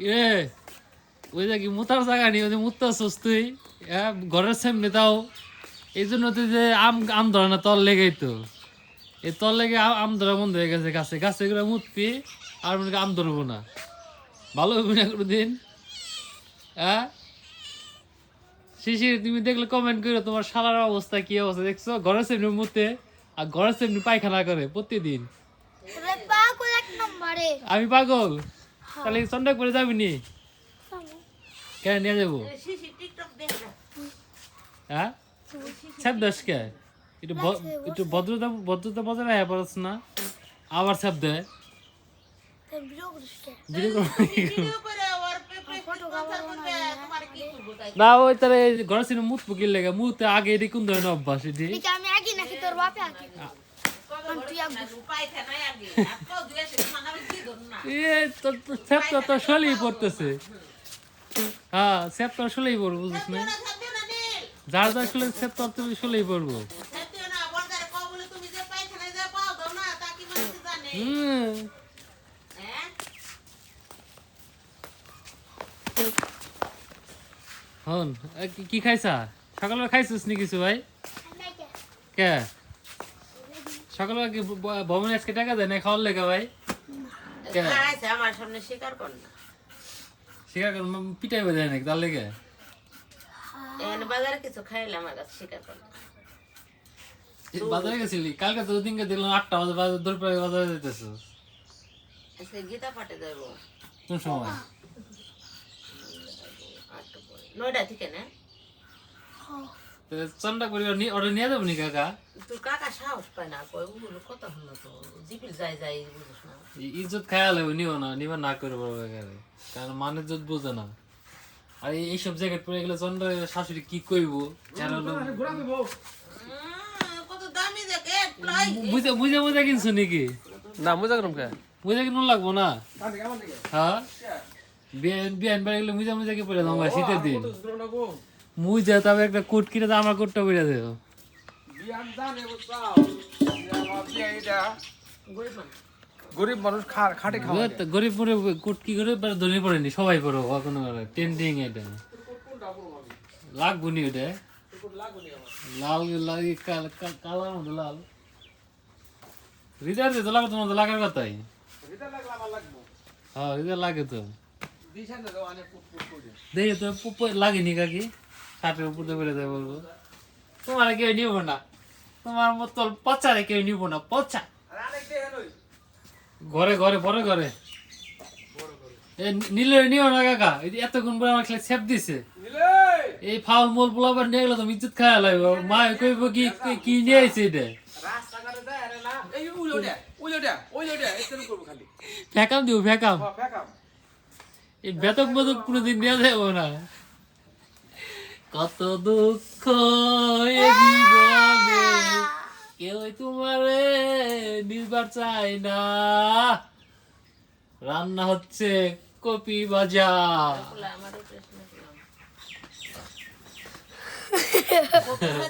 এ ওই যে কি মুতার জায়গা নেই ওই যে তুই? হ্যাঁ ঘরের সামনে তাও এই জন্য তুই যে আম আম ধরে না তল লেগেই তো। এই তল লেগে আম ধরা বন্ধ হয়ে গেছে গাছে। গাছে এগুলো মুতবি আর মনে আম ধরবো না। ভালো হবে না কোনোদিন। হ্যাঁ শিশির তুমি দেখলে কমেন্ট করো তোমার শালার অবস্থা কি অবস্থা? দেখছ? ঘরের সামনে মুতে আর ঘরের সামনে পায়খানা করে প্রতিদিন। আমি পাগল? তাহলে সন্ধ্যা করে যাবি নি? কেন নিয়ে যাব? হ্যাঁ? ছাপ দশ কে? একটু একটু ভদ্রতা ভদ্রতা বজায় রাখা পারছ না আবার ছাপ দেয় কাভার না। ওই তাহলে ঘরের সামনে মুত পুকির লেগে মুতে আগে এটি কোন ধরনের অভ্যাস এটি? আমি আগে নাকি তোর বাপে আগে পড়তেছে। হ্যাঁ আসলেই পড়ব বুঝিস না যার যার আসলে স্যাপটা তো আসলেই পড়ব। হুম। হন কি- কি খাইছা? সকালবেলা খাইছিস নি কিছু ভাই? কে? সকালবেলা কি ভবনে আজকে টাকা দেয়? না খাওয়ার লেগে ভাই? কে আমার সামনে স্বীকার কর না। শিকার করে পিটাই বাজায় নাকি তার লেগে? এখানে বাজারে কিছু খাইলে আমার কাছে স্বীকার কর না। বাজারে গেছিলি? কালকে তো দিনকে দেখলাম আটটা বাজে বাজার দূর বাজারে যেতেছ আজকে গীতা পাঠে যাব। কোন সময়? নয়টা থেকে না? তো চন্ডা করে অর্ডার নিয়ে যাব নি কাকা? তোর কাকা সাহস পায় না কয় ওগুলো কথা হলো তো জিপিল যাই যাই বুঝিস না। ইজ্জত খায়ালে নিও না নিবা না করে কারণ মানে ইজ্জত বুঝে না। আর এই- এইসব জায়গায় পড়ে গেলে চন্ডা শাশুড়ি কি কইব? কত বুঝে বুঝে বুঝে কিনছো নাকি? না মজা করুম কে? বুঝে কিনুন লাগবো না? হ্যাঁ? বিয়ান বিয়ান বাড়ি গেলে মুজা মুজা কি পরে শীতের দিন? মুই যা তবে একটা কোট কিনে আমার কোটটা পরে দেবো। গরিব মানুষ খাটে খাওয়া গরিব- পরে কোট কি করে? ধনী পড়েনি সবাই পড়ো কোনো ট্রেন্ডিং এটা। লাগবো নি ওটা? লাল লাল কাল- কাল- কালার মতো লাল। হৃদয় তো লাগে তোমার তো লাগার কথাই। হ্যাঁ হৃদয় লাগে তো। দেখি তো লাগেনি কাকি? শার্টের উপর বেড়ে দেয় বলব তোমার কেউ নিব না। তোমার মতো পচারে কেউ নিব না, পচা। ঘরে ঘরে, বড় ঘরে। নিলে নিও না কাকা। এতক্ষণ পরে আমার খেলে সেপ দিছে। এই ফাউল মোল পোলাবার নিয়ে গেলে তো ইজ্জত খাওয়া লাগবে। মা কইব কি, কি- নিয়ে আইছে এটা? যায় ফেকাম দিও ফেকাম এই বেতক বেতক কোনোদিন নিয়ে যাব না। কত দুঃখ এ জীবনে। কেউ তোমারে নির্বার চায় না। রান্না হচ্ছে কপি ভাজা। আমারও প্রশ্ন ছিল।